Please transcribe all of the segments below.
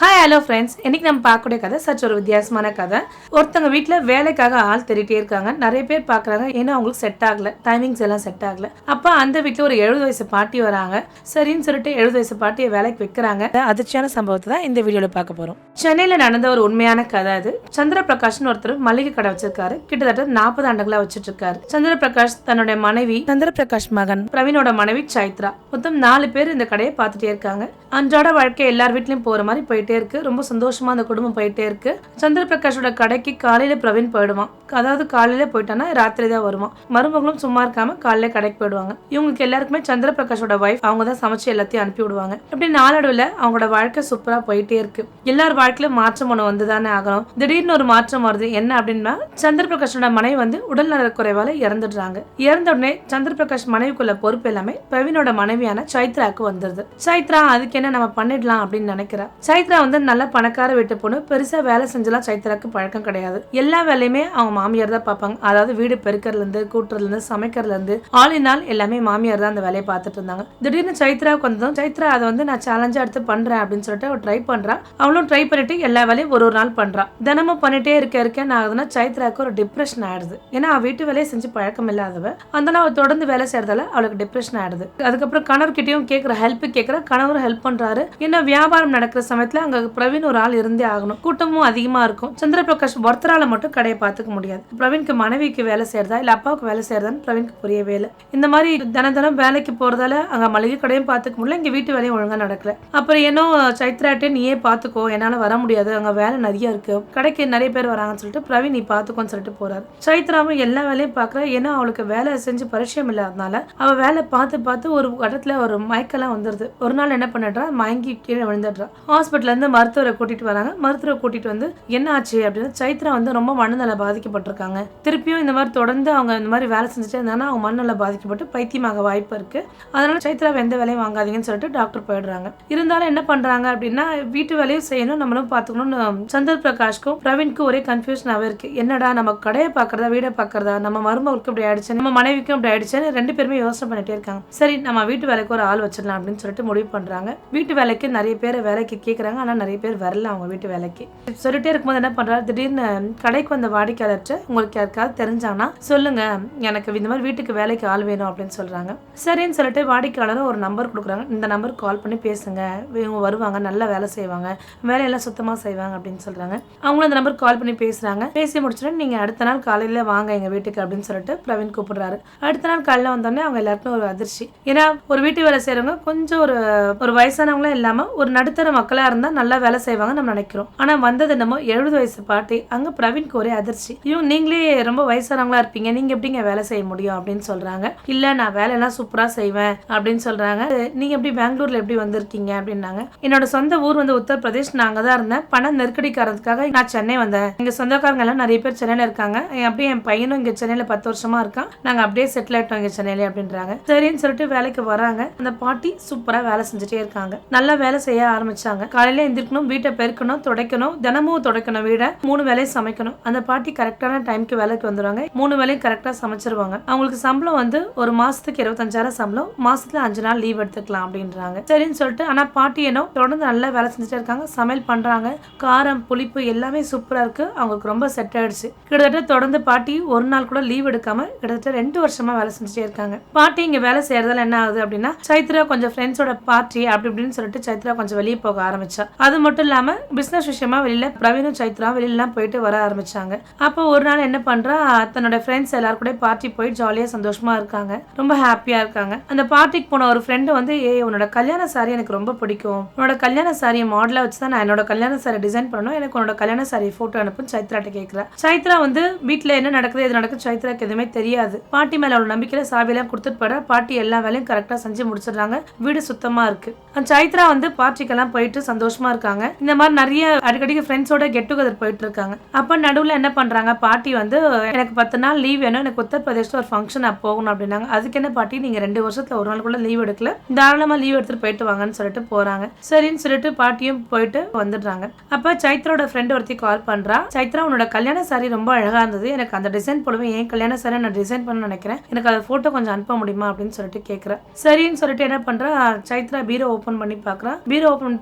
Hi hello friends இன்னைக்கு நம்ம பார்க்கக்கூடிய கதை சற்று ஒரு வித்தியாசமான கதை. ஒருத்தவங்க வீட்டில் வேலைக்காக ஆள் தேடிட்டே இருக்காங்க. நிறைய பேர் பார்க்குறாங்க. ஏன்னா அவங்களுக்கு செட் ஆகல. டைமிங்ஸ் எல்லாம் செட் ஆகல. அப்போ அந்த வீட்டில் ஒரு எழுபது வயசு பாட்டி வராங்க. சரின்னு சொல்லிட்டு எழுபது வயசு பாட்டியை வேலைக்கு வைக்கிறாங்க. அதிர்ச்சியான சம்பவத்தை தான் இந்த வீடியோவில் பார்க்க போகிறோம் சென்னையில் நடந்த ஒரு உண்மையான கதை அது. சந்திர பிரகாஷ்னு ஒருத்தர் மளிகை கடை வச்சிருக்காரு. கிட்டத்தட்ட நாற்பது ஆண்டுகளா வச்சிட்டு இருக்காரு சந்திர பிரகாஷ் தன்னுடைய மனைவி சந்திர பிரகாஷ் மகன். பிரவீனோட மனைவி சைத்ரா. மொத்தம் நாலு பேர் இந்த கடையை பார்த்துட்டே இருக்காங்க. அன்றாட வாழ்க்கை எல்லார் வீட்லயும் போற மாதிரி போயிட்டே இருக்கு. ரொம்ப சந்தோஷமா அந்த குடும்பம் போயிட்டே இருக்கு. சந்திரபிரகாஷோட கடைக்கு காலையில பிரவீன் போயிடுவான். அதாவது காலையில போயிட்டானா ராத்திரி தான் வருவான். மருமகளும் சும்மா இருக்காம காலையில கடைக்கு போயிடுவாங்க. இவங்களுக்கு எல்லாருக்குமே சந்திரபிரகாஷோட ஒய்ஃப் அவங்க தான் சமைச்சு எல்லாத்தையும் அனுப்பி விடுவாங்க. அப்படி நாளடைவில் அவங்களோட வாழ்க்கை சூப்பரா போயிட்டே இருக்கு. எல்லார் வாழ்க்கையிலும் மாற்றம் ஒன்று வந்து தானே ஆகணும். திடீர்னு ஒரு மாற்றம் வருது. என்ன அப்படின்னா சந்திரபிரகாஷோட மனைவி வந்து உடல் நலக்குறைவால இறந்துடுறாங்க. இறந்த உடனே சந்திரபிரகாஷ் மனைவிக்குள்ள பொறுப்பு எல்லாமே பிரவீனோட மனைவியான சைத்ராக்கு வந்துருது. சைத்ரா அதுக்கு என்ன நம்ம பண்ணிடலாம் அப்படின்னு நினைக்கிறா? சைத்ரா வந்து நல்ல பணக்கார வீட்டு பொண்ணு. பெருசா வேலை செஞ்சலாம் சைத்ராக்கு பழக்கம் கிடையாது. எல்லா வேலையுமே அவங்க மாமியார் தான் பார்ப்பாங்க. அதாவது வீடு பெருக்கறதுல இருந்து கூட்டுறதுல இருந்து சமைக்கிறதுல இருந்து ஆல் இன் ஆல் எல்லாமே மாமியார் தான் அந்த வேலையை பார்த்துட்டு இருந்தாங்க. திடீர்னு சைத்ராவுக்கு வந்ததும் சைத்ரா அதை வந்து நான் சேலஞ்சா எடுத்து பண்றேன் அப்படின்னு சொல்லிட்டு அவள் ட்ரை பண்றா. அவளும் ட்ரை பண்ணிட்டு எல்லா வேலையும் ஒரு ஒரு நாள் பண்றா. தினமும் பண்ணிட்டே இருக்க இருக்க நான் ஆகுதுன்னா சைத்ராக்கு ஒரு டிப்ரெஷன் ஆயிடுது. ஏன்னா அவ வீட்டு வேலையை செஞ்சு பழக்கம் இல்லாதவ. அதனால அவள் தொடர்ந்து வேலை செய்யறதால அவளுக்கு டிப்ரெஷன் ஆயிடுது. அதுக்கப்புறம் கணவர்கிட்டயும் கேட்குற ஹெல்ப் கேட்குற கணவர் ஹெல்ப் பண்றாரு. ஏன்னா வியாபாரம் நடக்கிற சமயத்துல அங்கே பிரவீன் ஒரு ஆள் இருந்தே ஆகணும். கூட்டமும் அதிகமாக இருக்கும். சந்திரபிரகாஷ் ஒருத்தரால் மட்டும் கடையை பார்த்துக்க முடியாது. பிரவீனுக்கு மனைவிக்கு வேலை செய்யறதா இல்லை அப்பாவுக்கு வேலை செய்யறதான்னு பிரவீனுக்கு புரியவே இல்லை. இந்த மாதிரி தின தினம் வேலைக்கு போகிறதால அங்கே மளிகை கடையும் பார்த்துக்க முடியல. இங்கே வீட்டு வேலையும் ஒழுங்காக நடக்கல. அப்புறம் ஏன்னோ சைத்ராட்டே நீயே பார்த்துக்கோ. என்னால் வர முடியாது. அங்கே வேலை நிறைய இருக்கு. கடைக்கு நிறைய பேர் வராங்கன்னு சொல்லிட்டு பிரவீன் நீ பார்த்துக்கோன்னு சொல்லிட்டு போறாரு. சைத்ராவும் எல்லா வேலையும் பாக்குறா ஏன்னா அவளுக்கு வேலை செஞ்சு பரிச்சயம் இல்லாதனால அவள் வேலை பார்த்து பார்த்து ஒரு இடத்துல ஒரு மயக்கெல்லாம் வந்துடுது ஒரு நாள் என்ன பண்ணிடுறா? மயங்கி கீழே விழுந்துடுறா. ஹாஸ்பிட்டல் இருந்து மருத்துவரை கூட்டிட்டு வராங்க. மருத்துவரை கூட்டிட்டு வந்து என்ன ஆச்சு அப்படின்னு சைத்ரா வந்து ரொம்ப மனநல பாதிக்கப்பட்டிருக்காங்க. திருப்பியும் இந்த மாதிரி தொடர்ந்து அவங்க இந்த மாதிரி வேலை செஞ்சுட்டே இருந்தாங்கன்னா அவங்க மனநல பாதிக்கப்பட்டு பைத்தியமாக வாய்ப்பு இருக்கு. அதனால சைத்ராவை எந்த வேலையும் வாங்காதீங்கன்னு சொல்லிட்டு டாக்டர் போயிடுறாங்க. இருந்தாலும் என்ன பண்றாங்க அப்படின்னா வீட்டு வேலையும் செய்யணும் நம்மளும் பார்த்துக்கணும்னு சந்தர் பிரகாஷ்க்கும் பிரவீன்க்கும் ஒரே கன்ஃபியூஷனாகவே இருக்கு. என்னடா நம்ம கடையை பார்க்கறதா வீடை பார்க்கறதா நம்ம மருமகளுக்கு இப்படி ஆயிடுச்சு நம்ம மனைவிக்கும் இப்படி ஆயிடுச்சுன்னு ரெண்டு பேருமே யோசனை பண்ணிட்டே இருக்காங்க. சரி நம்ம வீட்டு வேலைக்கு ஒரு ஆள் வச்சிடலாம் அப்படின்னு சொல்லிட்டு முடிவு பண்றாங்க. வீட்டு வேலைக்கு நிறைய பேர் வேலைக்கு கேட்குறாங்க ஆனால் நிறைய பேர் வரல அவங்க வீட்டு வேலைக்கு. சொல்லிட்டே இருக்கும்போது என்ன பண்ணுறாரு திடீர்னு கடைக்கு வந்த வாடிக்கையாளர்கிட்ட உங்களுக்கு யாருக்காவது தெரிஞ்சாங்கன்னா சொல்லுங்க எனக்கு இந்த மாதிரி வீட்டுக்கு வேலைக்கு ஆள் வேணும் அப்படின்னு சொல்றாங்க. சரின்னு சொல்லிட்டு வாடிக்கையாளரும் ஒரு நம்பர் கொடுக்குறாங்க. இந்த நம்பருக்கு கால் பண்ணி பேசுங்க. இவங்க வருவாங்க நல்லா வேலை செய்வாங்க வேலையெல்லாம் சுத்தமாக செய்வாங்க அப்படின்னு சொல்றாங்க. அவங்களும் அந்த நம்பருக்கு கால் பண்ணி பேசுறாங்க. பேசி முடிச்சுட்டு நீங்க அடுத்த நாள் காலையில வாங்க எங்க வீட்டுக்கு அப்படின்னு சொல்லிட்டு பிரவீன் கூப்பிடுறாரு. அடுத்த நாள் காலையில வந்தோடனே அவங்க எல்லாருக்கும் ஒரு அதிர்ச்சி. ஏன்னா ஒரு வீட்டு வேலை செய்யறவங்க கொஞ்சம் ஒரு ஒரு வயசானவங்களும் இல்லாம ஒரு நடுத்தர மக்களா தான் நல்லா வேலை செய்வாங்க நம்ம நினைக்கிறோம். ஆனா வந்தது என்னமோ எழுபது வயசு பாட்டி அங்க பிரவீன்க்கு ஒரே அதிர்ச்சி. இவங்க நீங்களே ரொம்ப வயசானவங்களா இருப்பீங்க. நீங்க எப்படிங்க வேலை செய்ய முடியும் அப்படின்னு சொல்றாங்க. இல்ல நான் வேலையெல்லாம் சூப்பரா செய்வேன் அப்படின்னு சொல்றாங்க. நீங்க எப்படி பெங்களூர்ல எப்படி வந்திருக்கீங்க? அப்படின்னாங்க. என்னோட சொந்த ஊர் வந்து உத்தரப்பிரதேஷ். நான் அங்கதான் இருந்தேன். பண நெருக்கடிக்காரதுக்காக நான் சென்னை வந்தேன். எங்க சொந்தக்காரங்க எல்லாம் நிறைய பேர் சென்னையில இருக்காங்க. அப்படியே என் பையனும் இங்க சென்னையில பத்து வருஷமா இருக்கான். நாங்க அப்படியே செட்டில் ஆயிட்டோம் இங்க சென்னையில அப்படின்றாங்க. சரின்னு சொல்லிட்டு வேலைக்கு வராங்க. அந்த பாட்டி சூப்பரா வேலை செஞ்சுட்டே இருக்காங்க. நல்லா வேலை செய்ய ஆரம்பிச்சாங்க. காலையில எந்திரிக்கணும் வீட்டை பெருக்கணும் துடைக்கணும் தினமும் துடைக்கணும் வீடை மூணு வேலையும் சமைக்கணும். அந்த பாட்டி கரெக்டான டைம்க்கு வேலைக்கு வந்துருவாங்க. மூணு வேலையும் கரெக்டாக சமைச்சிருவாங்க. அவங்களுக்கு சம்பளம் வந்து ஒரு மாசத்துக்கு இருபத்தஞ்சாயிரம் சம்பளம். மாசத்துல அஞ்சு நாள் லீவ் எடுத்துக்கலாம் அப்படின்றாங்க. சரின்னு சொல்லிட்டு ஆனா பாட்டி என்ன தொடர்ந்து நல்லா வேலை செஞ்சுட்டே இருக்காங்க. சமையல் பண்றாங்க. காரம் புளிப்பு எல்லாமே சூப்பரா இருக்கு. அவங்களுக்கு ரொம்ப செட் ஆயிடுச்சு. கிட்டத்தட்ட தொடர்ந்து பாட்டி ஒரு நாள் கூட லீவ் எடுக்காம கிட்டத்தட்ட ரெண்டு வருஷமா வேலை செஞ்சுட்டே இருக்காங்க. பாட்டி இங்க வேலை செய்யறதால என்ன ஆகுது அப்படின்னா சைத்ரா கொஞ்சம் ஃப்ரெண்ட்ஸோட பார்ட்டி அப்படி இப்படின்னு சொல்லிட்டு சைத்ரா கொஞ்சம் வெளியே போக ஆரம்பிச்சா. அது மட்டும் இல்லாம பிசினஸ் விஷயமா வெளியில பிரவீனும் சைத்ரா வெளியிலாம் போயிட்டு வர ஆரம்பிச்சாங்க. அப்போ ஒரு நாள் என்ன பண்றா தன்னோட ஃப்ரெண்ட்ஸ் எல்லாரும் கூட பார்ட்டி போய் ஜாலியா சந்தோஷமா இருக்காங்க. ரொம்ப ஹாப்பியா இருக்காங்க. அந்த பார்ட்டிக்கு போன ஒரு ஃப்ரெண்டு வந்து ஏ உன்னோட கல்யாண சாரி எனக்கு ரொம்ப பிடிக்கும். உன்னோட கல்யாண சாரியை மாடலா வச்சு தான் நான் என்னோட கல்யாண சாரி டிசைன் பண்ணணும். எனக்கு உன்னோட கல்யாண சாரி போட்டோ அனுப்பும் சைத்ராட்ட கேட்கிறா சைத்ரா வந்து வீட்டுல என்ன நடக்குது எது நடக்குது சைத்ராக்கு எதுவுமே தெரியாது. பாட்டி மேல அவளோட நம்பிக்கையில சாவியெல்லாம் கொடுத்துட்டு போற. பாட்டி எல்லா வேலையும் கரெக்டா செஞ்சு முடிச்சிடுறாங்க. வீடு சுத்தமா இருக்கு. சைத்ரா வந்து பார்ட்டிக்கெல்லாம் போயிட்டு சந்தோஷம் இருக்காங்க. இந்த மாதிரி நிறைய அடிக்கடிக்கு ஃப்ரெண்ட்ஸோட கெட் டுகெதர் போயிட்டு இருக்காங்க அப்ப நடுவில் என்ன பண்றாங்க? பாட்டி வந்து எனக்கு பத்து நாள் லீவ் வேணும். எனக்கு உத்தரப்பிரதேசத்தில் ஒரு ஃபங்க்ஷன் போகணும் அப்படின்னாங்க. அதுக்கு என்ன பாட்டி? நீங்க ரெண்டு வருஷத்துல ஒரு நாள் கூட லீவ் எடுக்கல. தாராளமா லீவ் எடுத்துட்டு போயிட்டு வாங்கன்னு சொல்லிட்டு போறாங்க. சரின்னு சொல்லிட்டு பாட்டியும் போயிட்டு வந்துடுறாங்க. அப்ப சைத்ராவோட ஃப்ரெண்ட் ஒருத்தி கால் பண்றா. சைத்ரா உன்னோட கல்யாண சாரி ரொம்ப அழகா இருந்தது. எனக்கு அந்த டிசைன் போலவே என் கல்யாண சாரி நான் டிசைன் பண்ண நினைக்கிறேன். எனக்கு அந்த போட்டோ கொஞ்சம் அனுப்ப முடியுமா? அப்படின்னு சொல்லிட்டு கேக்குறேன் சரின்னு சொல்லிட்டு என்ன பண்றா? சைத்ரா பீரோ ஓபன் பண்ணி பாக்குறா. பீரோ ஓபன் பண்ணி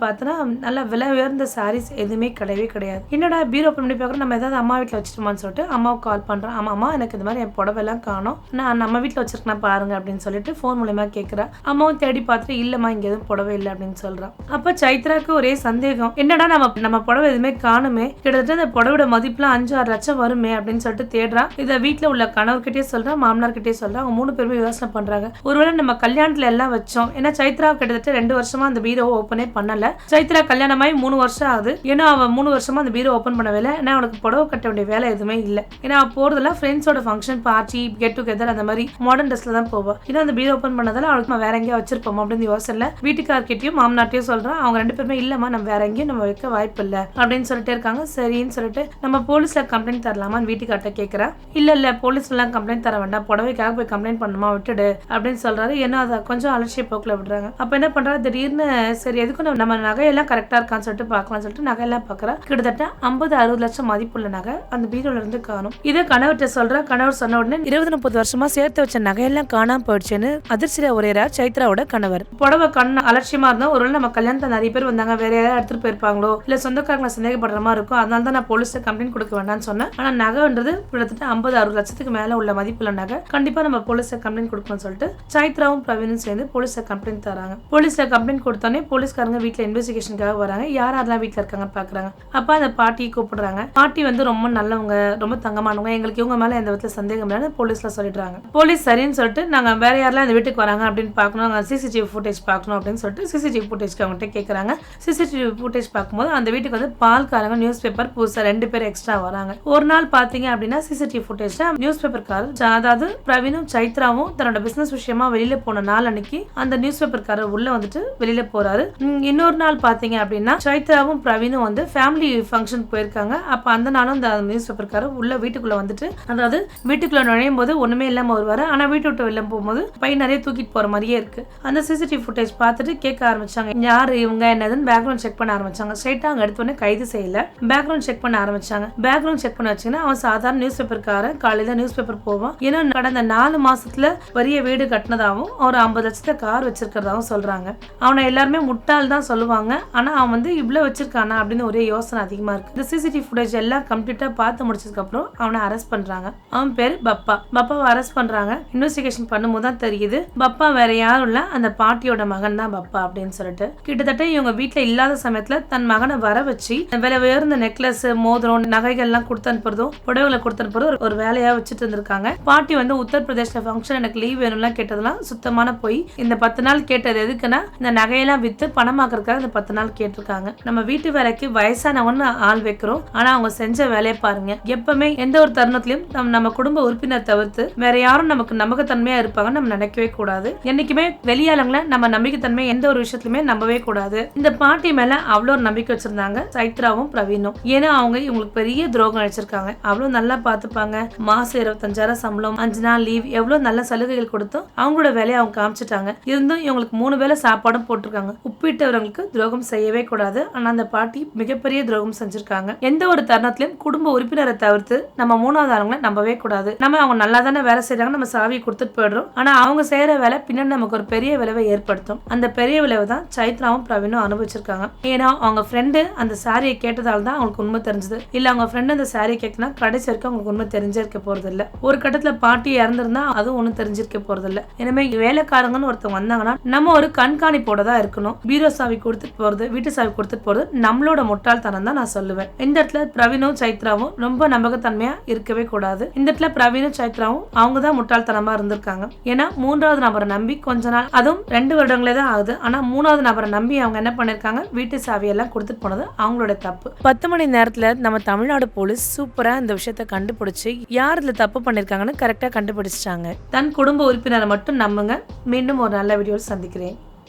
நல்லா விலை உயர்ந்த சாரீஸ் எதுவுமே கிடையவே கிடையாது. என்னடா பீரோ ஓப்பன் பண்ணி பார்க்குறோம்? நம்ம ஏதாவது அம்மா வீட்டில் வச்சுட்டோமான்னு சொல்லிட்டு அம்மாவுக்கு கால் பண்ணுறோம் ஆமாம் அம்மா எனக்கு இந்த மாதிரி என் புடவைலாம் காணும். நான் நம்ம வீட்டில் வச்சிருக்கேன் பாருங்க அப்படின்னு சொல்லிட்டு ஃபோன் மூலயமா கேட்குறா அம்மாவும் தேடி பார்த்துட்டு இல்லைம்மா இங்கே எதுவும் புடவை இல்லை அப்படின்னு சொல்கிறான் அப்போ சைத்ராக்கு ஒரே சந்தேகம். என்னடா நம்ம நம்ம புடவை எதுவுமே காணுமே? கிட்டத்தட்ட அந்த புடவோட மதிப்புலாம் அஞ்சு ஆறு லட்சம் வருமே அப்படின்னு சொல்லிட்டு தேடுறான் இதை வீட்டில் உள்ள கணவர்கிட்டயே சொல்கிறான் மாமனார்கிட்டயே சொல்கிறான் அவங்க மூணு பேருமே யோசனை பண்ணுறாங்க ஒருவேளை நம்ம கல்யாணத்தில் எல்லாம் வச்சோம். ஏன்னா சைத்ரா கிட்டத்தட்ட ரெண்டு வருஷமா அந்த பீரோவை ஓப்பனே பண்ணலை. சைத்ரா கல்யாணமாயி மூணு வருஷம் ஆகுது. ஏன்னா அவன் மூணு வருஷமா அந்த பீரோ ஓப்பன் பண்ண வேலை. ஏன்னா அவனுக்கு புடவை கட்ட வேண்டிய வேலை எதுவுமே இல்லை. ஏன்னா அவ போறதெல்லாம் ஃப்ரெண்ட்ஸோட ஃபங்க்ஷன் பார்ட்டி கெட் டுகெதர் அந்த மாதிரி மாடர்ன் ட்ரெஸ்ல தான் போவோம் ஏன்னா அந்த பீரோ ஓப்பன் பண்ணதால அவளுக்கு வேற எங்கேயா வச்சிருப்போம் அப்படின்னு யோசனை வீட்டுக்கார்கிட்டயும் மாமனாட்டையும் சொல்றான் அவங்க ரெண்டு பேருமே இல்லம்மா நம்ம வேற எங்கேயும் நம்ம வைக்க வாய்ப்பு இல்லை. அப்படின்னு சொல்லிட்டு இருக்காங்க. சரின்னு சொல்லிட்டு நம்ம போலீஸ்ல கம்ப்ளைண்ட் தரலாமான்னு வீட்டுக்கார்ட்ட கேட்கறா இல்ல இல்ல போலீஸ்ல எல்லாம் கம்ப்ளைண்ட் தர வேண்டாம். புடவைக்காக போய் கம்ப்ளைண்ட் பண்ணுமா விட்டுடு. அப்படின்னு சொல்றாரு. ஏன்னா அதை கொஞ்சம் அலட்சிய போக்குல விடுறாங்க. அப்ப என்ன பண்றாரு? திடீர்னு சரி எதுக்கும் நம்ம- நம்ம நகையெல்லாம் கரெக்ட் இருக்கான்னு சொல்லிட்டு பார்க்கலாம்னு சொல்லிட்டு நகையெல்லாம் பார்க்கறா கிட்டத்தட்ட ஐம்பது அறுபது லட்சம் மதிப்புள்ள நகை அந்த பீரோல இருந்து காணும். இதை கணவர்கிட்ட சொல்றா கணவர் சொன்ன உடனே இருபது முப்பது வருஷமா சேர்த்து வச்ச நகையெல்லாம் காணாம போயிடுச்சுன்னு அதிர்ச்சியில ஒரேரா சைத்ராவோட கணவர். புடவை கண் அலட்சியமா இருந்தா ஒரு நம்ம கல்யாணத்தை நிறைய பேர் வந்தாங்க வேற யாராவது எடுத்துட்டு போயிருப்பாங்களோ இல்ல சொந்தக்காரங்களை சந்தேகப்படுற மாதிரி இருக்கும் அதனால தான் நான் போலீஸ்ல கம்ப்ளைண்ட் கொடுக்க வேண்டாம்னு சொன்னேன். ஆனா நகைன்றது கிட்டத்தட்ட ஐம்பது அறுபது லட்சத்துக்கு மேல உள்ள மதிப்புள்ள நகை. கண்டிப்பா நம்ம போலீஸ்ல கம்ப்ளைண்ட் கொடுக்கணும்னு சொல்லிட்டு சைத்ராவும் பிரவீனும் சேர்ந்து போலீஸ்ல கம்ப்ளைண்ட் தராங்க. போலீஸ்ல கம்ப்ளைண்ட் கொடுத்தோன்னே போலீஸ்காரங்க வீட்டில் இன்வெஸ்டிகேஷனுக்காக வராங்க யார் யாரெல்லாம் வீட்டில் இருக்காங்க பாக்குறாங்க. அப்பா அந்த பாட்டியை கூப்பிடுறாங்க. பாட்டி வந்து ரொம்ப நல்லவங்க ரொம்ப தங்கமானவங்க. எங்களுக்கு இவங்க மேல எந்த விதத்துல சந்தேகம் இல்லைன்னு போலீஸ்ல சொல்லிடுறாங்க. போலீஸ் சரின்னு சொல்லிட்டு நாங்க வேற யாரெல்லாம் இந்த வீட்டுக்கு வராங்க அப்படின்னு பார்க்கணும் நாங்க சிசிடிவி ஃபுட்டேஜ் பார்க்கணும் அப்படின்னு சொல்லிட்டு சிசிடிவி ஃபுட்டேஜ்க்கு அவங்ககிட்ட கேட்குறாங்க சிசிடிவி ஃபுட்டேஜ் பார்க்கும்போது அந்த வீட்டுக்கு வந்து பால்காரங்க நியூஸ் பேப்பர் புதுசாக ரெண்டு பேர் எக்ஸ்ட்ரா வராங்க. ஒரு நாள் பார்த்தீங்க அப்படின்னா சிசிடிவி ஃபுட்டேஜ்ல நியூஸ் பேப்பர்காரர் அதாவது பிரவீனும் சைத்ராவும் தன்னோட பிசினஸ் விஷயமா வெளியில போன நாள் அன்னைக்கு அந்த நியூஸ் பேப்பர்காரர் உள்ள வந்துட்டு வெளியில போறாரு. இன்னொரு நாள் பார்த்தீங்க அப்படின்னா சைத்ராவும் பிரவீனும் வந்து ஃபேமிலி ஃபங்க்ஷன் போயிருக்காங்க. அப்ப அந்த நாளும் அந்த நியூஸ் பேப்பர்காரர் உள்ள வீட்டுக்குள்ள வந்துட்டு அதாவது வீட்டுக்குள்ள நுழையும் போது ஒண்ணுமே இல்லாம வருவாரு. ஆனா வீட்டு விட்டு வெளில போகும்போது பையன் நிறைய தூக்கிட்டு போற மாதிரியே இருக்கு. அந்த சிசிடிவி ஃபுட்டேஜ் பார்த்துட்டு கேட்க ஆரம்பிச்சாங்க. யாரு இவங்க என்னதுன்னு பேக்ரவுண்ட் செக் பண்ண ஆரம்பிச்சாங்க. ஸ்ட்ரைட்டா அங்க எடுத்தோடனே கைது செய்யல. பேக்ரவுண்ட் செக் பண்ண ஆரம்பிச்சாங்க. பேக்ரவுண்ட் செக் பண்ண வச்சுன்னா அவன் சாதாரண நியூஸ் பேப்பர்காரன் காலையில நியூஸ் பேப்பர் போவான். ஏன்னா கடந்த நாலு மாசத்துல பெரிய வீடு கட்டினதாகவும் ஒரு ஐம்பது லட்சத்தை கார் வச்சிருக்கிறதாவும் சொல்றாங்க. அவனை எல்லாருமே முட்டாள் தான் சொல்லுவாங்க. ஆனா அவன் வந்து இவ்வளோ வச்சிருக்கானா அப்படின்னு ஒரே யோசனை அதிகமாக இருக்கு. இந்த சிசிடிவி ஃபுட்டேஜ் எல்லாம் கம்ப்ளீட்டாக பார்த்து முடிச்சதுக்கப்புறம் அவனை அரெஸ்ட் பண்றாங்க. அவன் பேர் பப்பா. பப்பாவை அரெஸ்ட் பண்றாங்க. இன்வெஸ்டிகேஷன் பண்ணும்போது தான் தெரியுது பப்பா வேற யாரும் இல்லை அந்த பாட்டியோட மகன் தான் பப்பா அப்படின்னு சொல்லிட்டு. கிட்டத்தட்ட இவங்க வீட்டில் இல்லாத சமயத்தில் தன் மகனை வர வச்சு விலை உயர்ந்த நெக்லஸ் மோதிரம் நகைகள் எல்லாம் கொடுத்து அனுப்புறதும் புடவைகளை கொடுத்து அனுப்புறதும் ஒரு- வேலையாக வச்சுட்டு இருந்திருக்காங்க. பாட்டி வந்து உத்தரப்பிரதேஷ்ல ஃபங்க்ஷன் எனக்கு லீவ் வேணும்லாம் கேட்டதெல்லாம் சுத்தமான போய். இந்த பத்து நாள் கேட்டது எதுக்குன்னா இந்த நகையெல்லாம் விற்று பணமாக்குறதுக்காக இந்த பத்து நாள் கேட்டிருக்காங்க. நம்ம வீட்டு வேலைக்கு வயசானவன்னு ஆள் வைக்கிறோம். ஆனா அவங்க செஞ்ச வேலையை பாருங்க. எப்பவுமே எந்த ஒரு தருணத்திலையும் நம்ம நம்ம குடும்ப உறுப்பினர் தவிர்த்து வேற யாரும் நமக்கு நம்பகத்தன்மையா இருப்பாங்கன்னு நம்ம நினைக்கவே கூடாது. என்னைக்குமே வெளியாளங்களை நம்ம நம்பிக்கைத்தன்மை எந்த ஒரு விஷயத்துலயுமே நம்பவே கூடாது. இந்த பாட்டி மேல அவ்வளோ ஒரு நம்பிக்கை வச்சிருந்தாங்க சைத்ராவும் பிரவீனும். ஏன்னா அவங்க இவங்களுக்கு பெரிய துரோகம் அடிச்சிருக்காங்க. அவ்வளோ நல்லா பார்த்துப்பாங்க மாசம் இருபத்தஞ்சாயிரம் சம்பளம் அஞ்சு நாள் லீவ் எவ்வளவு நல்ல சலுகைகள் கொடுத்தும் அவங்களோட வேலையை அவங்க காமிச்சிட்டாங்க. இருந்தும் இவங்களுக்கு மூணு வேளை சாப்பாடும் போட்டிருக்காங்க. உப்பிட்டவர்களுக்கு துரோகம் செய்யவே கூடாது. ஆனால் அந்த பாட்டி மிகப்பெரிய துரோகம் செஞ்சிருக்காங்க. எந்த ஒரு தருணத்திலும் குடும்ப உறுப்பினரை தவிர்த்து நம்ம மூணாவது ஆளுங்களை நம்பவே கூடாது. நம்ம அவங்க நல்லா தானே வேலை செய்கிறாங்க நம்ம சாவியை கொடுத்துட்டு போயிடுறோம். ஆனால் அவங்க செய்யற வேலை பின்னாடி நமக்கு ஒரு பெரிய விளைவை ஏற்படுத்தும். அந்த பெரிய விளைவை தான் சைத்ராவும் பிரவீனும் அனுபவிச்சிருக்காங்க. ஏன்னா அவங்க ஃப்ரெண்டு அந்த சாரியை கேட்டதால தான் அவங்களுக்கு உண்மை தெரிஞ்சது. இல்லை அவங்க ஃப்ரெண்டு அந்த சாரியை கேட்கனா கடைசி வரைக்கும் அவங்களுக்கு உண்மை தெரிஞ்சிருக்க போறது இல்லை ஒரு கட்டத்தில் பாட்டி இறந்துருந்தா அதுவும் ஒன்றும் தெரிஞ்சிருக்க போறது இல்லை இனிமேல் வேலைக்காரங்கன்னு ஒருத்தவங்க வந்தாங்கன்னா நம்ம ஒரு கண்காணிப்போட தான் இருக்கணும். பீரோ சாவி கொடுத்துட்டு போறது வீட்டு சாவி கொடுத்துட்டு போகிறது நம்மளோட முட்டாள்தனம் தான் நான் சொல்லுவேன். இந்த இடத்துல பிரவீனும் சைத்ராவும் ரொம்ப நம்பகத்தன்மையாக இருக்கவே கூடாது. இந்த இடத்துல பிரவீனும் சைத்ராவும் அவங்க தான் முட்டாள்தனமாக இருந்திருக்காங்க. ஏன்னா மூன்றாவது நபரை நம்பி கொஞ்ச நாள் அதுவும் ரெண்டு வருடங்களே தான் ஆகுது. ஆனால் மூணாவது நபரை நம்பி அவங்க என்ன பண்ணியிருக்காங்க வீட்டு சாவியெல்லாம் கொடுத்துட்டு போனது அவங்களோட தப்பு. பத்து மணி நேரத்தில் நம்ம தமிழ்நாடு போலீஸ் சூப்பராக இந்த விஷயத்த கண்டுபிடிச்சி யார் இதில் தப்பு பண்ணியிருக்காங்கன்னு கரெக்டாக கண்டுபிடிச்சிட்டாங்க. தன் குடும்ப உறுப்பினரை மட்டும் நம்புங்க. மீண்டும் ஒரு நல்ல வீடியோவில் சந்திக்கிறேன்.